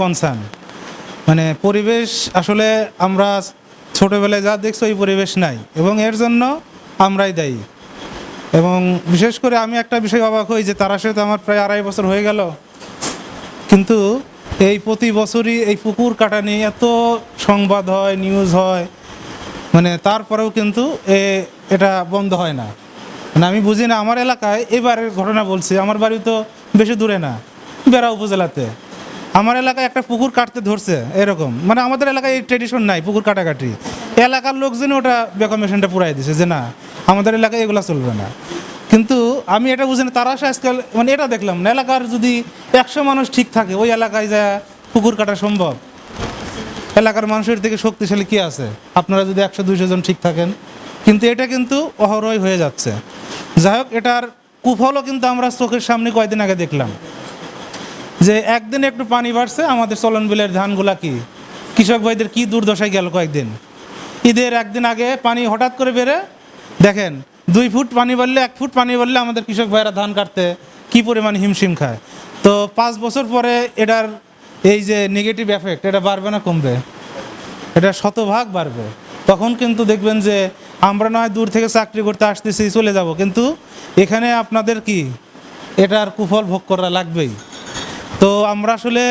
Concern মানে পরিবেশ, আসলে আমরা ছোটোবেলায় যা দেখছি ওই পরিবেশ নাই এবং এর জন্য আমরাই দায়ী। এবং বিশেষ করে আমি একটা বিষয় অবাক হই যে তারা সাথে আমার প্রায় আড়াই বছর হয়ে গেল। কিন্তু এই প্রতি বছরই এই পুকুর কাটা নিয়ে এত সংবাদ হয় নিউজ হয় মানে তারপরেও কিন্তু এ, এটা বন্ধ হয় না। মানে আমি বুঝি না, আমার এলাকায় এবারের ঘটনা বলছি, আমার বাড়ি তো বেশি দূরে না, বেড়া উপজেলাতে। আমার এলাকায় একটা পুকুর কাটতে ধরছে, এরকম। মানে আমাদের এলাকায় এই ট্রেডিশন নাই, পুকুর কাটাকাটি। এলাকার লোকজনই ওটা বেকমেশনটা পুরাই দিছে যে না, আমাদের এলাকায় এগুলো চলবে না। কিন্তু আমি এটা বুঝি না, তারা আজকাল মানে এটা দেখলাম না, এলাকার যদি একশো মানুষ ঠিক থাকে, ওই এলাকায় যা পুকুর কাটা সম্ভব, এলাকার মানুষের থেকে শক্তিশালী কি আছে? আপনারা যদি একশো, দুইশো জন ঠিক থাকেন। কিন্তু এটা কিন্তু অহরই হয়ে যাচ্ছে। যাই হোক, এটার কুফলও কিন্তু আমরা চোখের সামনে কয়েকদিন আগে দেখলাম। যে একদিন একটু পানি বাড়ছে, আমাদের চলন বিলের ধানগুলা কি? কৃষক ভাইদের কি দুর্দশায় গেল কয়েকদিন? ঈদের একদিন আগে পানি হঠাৎ করে বেড়ে, দেখেন, দুই ফুট পানি বাড়লে, এক ফুট পানি বাড়লে আমাদের কৃষক ভাইরা ধান কাটতে কি পরিমাণ হিমশিম খায়? তো পাঁচ বছর পরে এটার এই যে নেগেটিভ এফেক্ট এটা বাড়বে না কমবে? এটা শতভাগ বাড়বে। তখন কিন্তু দেখবেন যে আমরা নয় দূর থেকে চাকরি করতে আসতেছি, চলে যাব। কিন্তু এখানে আপনাদের কি? এটার কুফল ভোগ করা লাগবেই। তো আমরা আসলে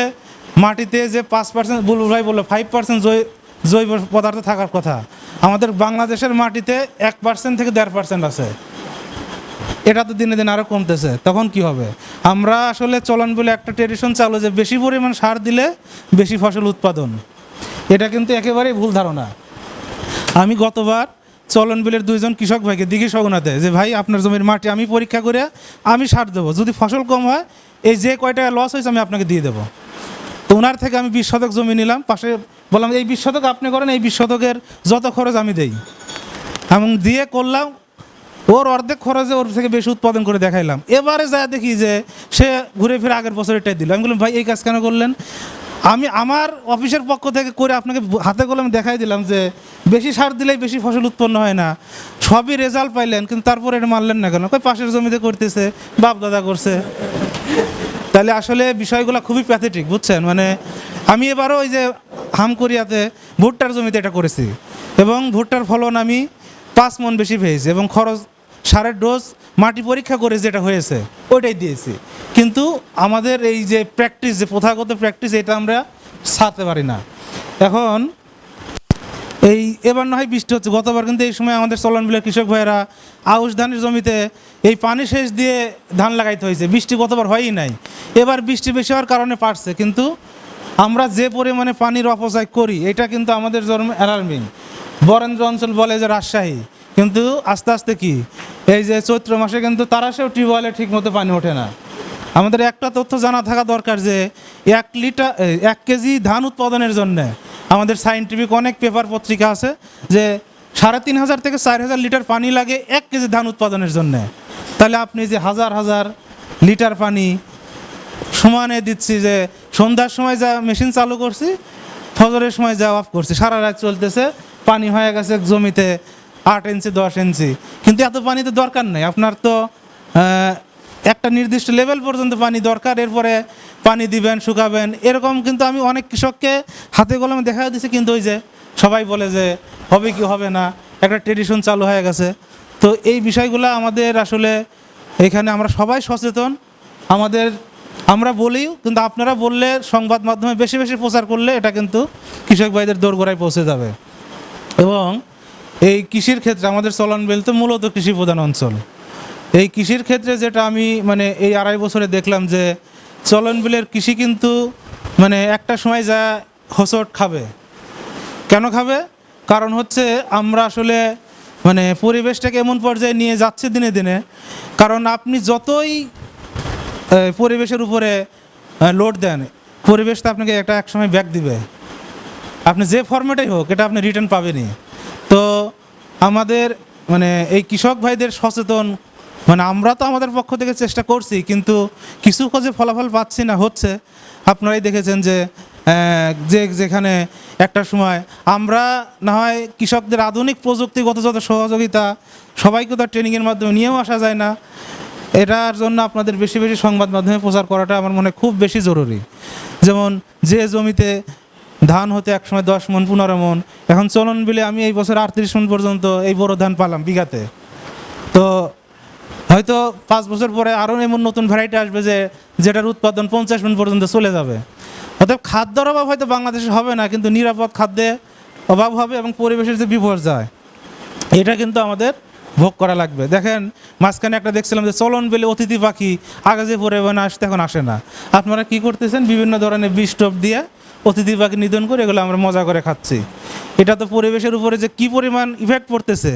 মাটিতে যে পাঁচ পার্সেন্ট বুলবুল ভাই বলল ফাইভ পার্সেন্ট জৈব পদার্থ থাকার কথা। আমাদের বাংলাদেশের মাটিতে এক পার্সেন্ট থেকে দেড় পার্সেন্ট আছে। এটা তো দিনে দিন আরও কমতেছে, তখন কি হবে? আমরা আসলে চলন বলে একটা ট্রেডিশন চালু যে বেশি পরিমাণ সার দিলে বেশি ফসল উৎপাদন। এটা কিন্তু একেবারেই ভুল ধারণা। আমি গতবার চলন বিলের দুইজন কৃষক ভাইকে দিঘি সগুনাতে, যে ভাই আপনার জমির মাটি আমি পরীক্ষা করে আমি সার দেবো, যদি ফসল কম হয় এই যে কয় টাকা লস হয়েছে আমি আপনাকে দিয়ে দেবো। তো ওনার থেকে আমি বিশ শতক জমি নিলাম, পাশে বললাম, এই বিশ শতক আপনি করেন, এই বিশ শতকের যত খরচ আমি দেই। এবং দিয়ে করলাম, ওর অর্ধেক খরচে ওর থেকে বেশি উৎপাদন করে দেখাইলাম। এবারে যা দেখি যে সে ঘুরে ফিরে আগের বছর এটাই দিল। আমি বললাম, ভাই, এই কাজ কেন করলেন? আমি আমার অফিসের পক্ষ থেকে করে আপনাকে হাতে কলমে দেখাই দিলাম যে বেশি সার দিলেই বেশি ফসল উৎপন্ন হয় না। সবই রেজাল্ট পাইলেন, কিন্তু তারপরে এটা মানলেন না কেন? পাশের জমিতে করতেছে বাপ দাদা করছে। তাহলে আসলে বিষয়গুলো খুবই প্যাথেটিক বুঝছেন? মানে আমি এবারও ওই যে হামকরিয়াতে ভুট্টার জমিতে এটা করেছি এবং ভুট্টার ফলন আমি পাঁচ মন বেশি পেয়েছি এবং খরচ সারের ডোজ মাটি পরীক্ষা করে যেটা হয়েছে, ওইটাই দিয়েছি। কিন্তু আমাদের এই যে প্র্যাকটিস যে প্রথাগত প্র্যাকটিস এটা আমরা ছাড়তে পারি না। এখন এই এবার না হয় বৃষ্টি হচ্ছে। গতবার কিন্তু এই সময় আমাদের চলন বিলের কৃষক ভাইয়েরা আউশ ধানের জমিতে এই পানি সেচ দিয়ে ধান লাগাইতে হয়েছে। বৃষ্টি গতবার হয়ই নাই। এবার বৃষ্টি বেশি হওয়ার কারণে পারছে। কিন্তু আমরা যে পরিমাণে পানির অপচয় করি, এটা কিন্তু আমাদের জন্ম অ্যালার্মিং। বরেন্দ্র অঞ্চল বলে যে রাজশাহী। কিন্তু আস্তে আস্তে কি, এই যে চৈত্র মাসে কিন্তু তারা তারাশেও টিউবওয়েলে ঠিক মতো পানি ওঠে না। আমাদের একটা তথ্য জানা থাকা দরকার যে, এক লিটার এক কেজি ধান উৎপাদনের জন্য আমাদের সাইন্টিফিক অনেক পেপার পত্রিকা আছে যে সাড়ে তিন হাজার থেকে চার হাজার লিটার পানি লাগে এক কেজি ধান উৎপাদনের জন্য। তাহলে আপনি যে হাজার হাজার লিটার পানি সমানে দিচ্ছি যে সন্ধ্যার সময় যা মেশিন চালু করছি, ফজরের সময় যা অফ করছি, সারা রাত চলতেছে, পানি হয়ে গেছে জমিতে আট ইঞ্চি, দশ ইঞ্চি। কিন্তু এত পানি তো দরকার নেই। আপনার তো একটা নির্দিষ্ট লেভেল পর্যন্ত পানি দরকার, এরপরে পানি দিবেন, শুকাবেন, এরকম কিন্তু আমি অনেক কৃষককে হাতে কলমে দেখা দিছি, কিন্তু ওই যে সবাই বলে যে হবে কি হবে না, একটা ট্রেডিশন চালু হয়ে গেছে। তো এই বিষয়গুলো আমাদের আসলে এখানে আমরা সবাই সচেতন। আমাদের, আমরা বলিও, কিন্তু আপনারা বললে সংবাদ মাধ্যমে বেশি বেশি প্রচার করলে এটা কিন্তু কৃষক ভাইদের দোরগোড়ায় পৌঁছে যাবে। এবং এই কৃষির ক্ষেত্রে আমাদের চলন বিল তো মূলত কৃষি প্রধান অঞ্চল। এই কৃষির ক্ষেত্রে যেটা আমি মানে এই আড়াই বছরে দেখলাম যে চলন বিলের কৃষি কিন্তু মানে একটা সময় যা হোঁচট খাবে। কেন খাবে? কারণ হচ্ছে আমরা আসলে মানে পরিবেশটাকে এমন পর্যায়ে নিয়ে যাচ্ছে দিনে দিনে। কারণ আপনি যতই পরিবেশের উপরে লোড দেন, পরিবেশ তো আপনাকে একটা এক সময় ব্যাক দিবে। আপনি যে ফর্মেটেই হোক, এটা আপনি রিটার্ন পাবেনই। তো আমাদের মানে এই কৃষক ভাইদের সচেতন মানে আমরা তো আমাদের পক্ষ থেকে চেষ্টা করছি, কিন্তু কিছু কাজে ফলাফল পাচ্ছি না, হচ্ছে আপনারাই দেখেছেন যে যে যেখানে একটা সময় আমরা না হয় কৃষকদের আধুনিক প্রযুক্তিগত যত সহযোগিতা, সবাইকে তো ট্রেনিংয়ের মাধ্যমে নিয়েও আসা যায় না। এটার জন্য আপনাদের বেশি বেশি সংবাদ মাধ্যমে প্রচার করাটা আমার মনে খুব বেশি জরুরি। যেমন যে জমিতে ধান হতে একসময় দশ মন, পনেরো মন, এখন চলন বিলে আমি এই বছর আটত্রিশ মন পর্যন্ত এই বড় ধান পালাম বিঘাতে। হয়তো পাঁচ বছর পরে আরও এমন নতুন ভ্যারাইটি আসবে যে যেটার উৎপাদন পঞ্চাশ মিনিট পর্যন্ত চলে যাবে। অতএব খাদ্যর অভাব হয়তো বাংলাদেশে হবে না, কিন্তু নিরাপদ খাদ্যে অভাব হবে এবং পরিবেশের যে বিপর্যয়, এটা কিন্তু আমাদের ভোগ করা লাগবে। দেখেন, মাঝখানে একটা দেখছিলাম যে চলন বেলে অতিথি পাখি আগে যে পরিমাণে আসতে এখন আসে না। আপনারা কি করতেছেন? বিভিন্ন ধরনের বিষ টপ দিয়ে অতিথি পাখি নিধন করে এগুলো আমরা মজা করে খাচ্ছি। এটা তো পরিবেশের উপরে যে কি পরিমাণ ইফেক্ট পড়তেছে।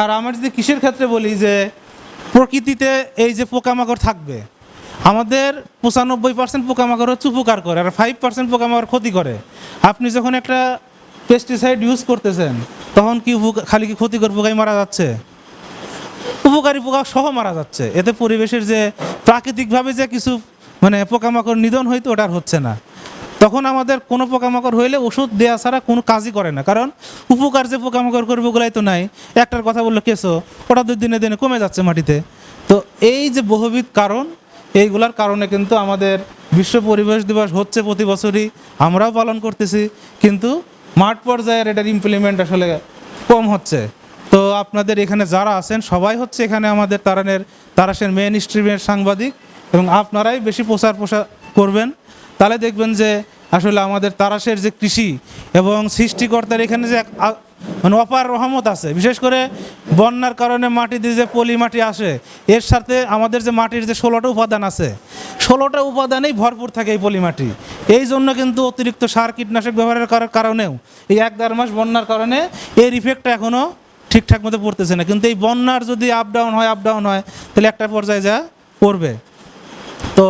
আর আমার যদি কৃষির ক্ষেত্রে বলি যে প্রকৃতিতে এই যে পোকামাকড় থাকবে, আমাদের পঁচানব্বই পার্সেন্ট পোকামাকড় হচ্ছে উপকার করে আর ফাইভ পার্সেন্ট পোকামাকড় ক্ষতি করে। আপনি যখন একটা পেস্টিসাইড ইউজ করতেছেন, তখন কি খালি কি ক্ষতিকর পোকাই মারা যাচ্ছে? উপকারী পোকা সহ মারা যাচ্ছে। এতে পরিবেশের যে প্রাকৃতিকভাবে যে কিছু মানে পোকামাকড় নিধন হইতো, ওটা আর হচ্ছে না। তখন আমাদের কোনো পোকামাকড় হইলে ওষুধ দেওয়া ছাড়া কোনো কাজই করে না। কারণ উপকার যে পোকামাকড় করবে ওগুলাই তো নাই। একটার কথা বলল, কেসো, ওটা দুই দিনে দিনে কমে যাচ্ছে মাটিতে। তো এই যে বহুবিধ কারণ, এইগুলার কারণে কিন্তু আমাদের বিশ্ব পরিবেশ দিবস হচ্ছে প্রতি বছরই। আমরাও পালন করতেছি, কিন্তু মাঠ পর্যায়ের এটার ইমপ্লিমেন্ট আসলে কম হচ্ছে। তো আপনাদের এখানে যারা আছেন, সবাই হচ্ছে এখানে আমাদের তারানের, তারাসের মেন স্ট্রিমের সাংবাদিক এবং আপনারাই বেশি প্রচার প্রসার করবেন। তাহলে দেখবেন যে আসলে আমাদের তারাসের যে কৃষি এবং সৃষ্টিকর্তার এখানে যে এক মানে অপার রহমত আছে, বিশেষ করে বন্যার কারণে মাটিতে যে পলি মাটি আসে, এর সাথে আমাদের যে মাটির যে ষোলোটা উপাদান আছে, ষোলোটা উপাদানেই ভরপুর থাকে এই পলি মাটি। এই জন্য কিন্তু অতিরিক্ত সার কীটনাশক ব্যবহারের করার কারণেও এই এক দেড় মাস বন্যার কারণে এর ইফেক্টটা এখনও ঠিকঠাক মতো পড়তেছে না। কিন্তু এই বন্যার যদি আপ ডাউন হয় আপ ডাউন হয়, তাহলে একটা পর্যায়ে যা পড়বে। তো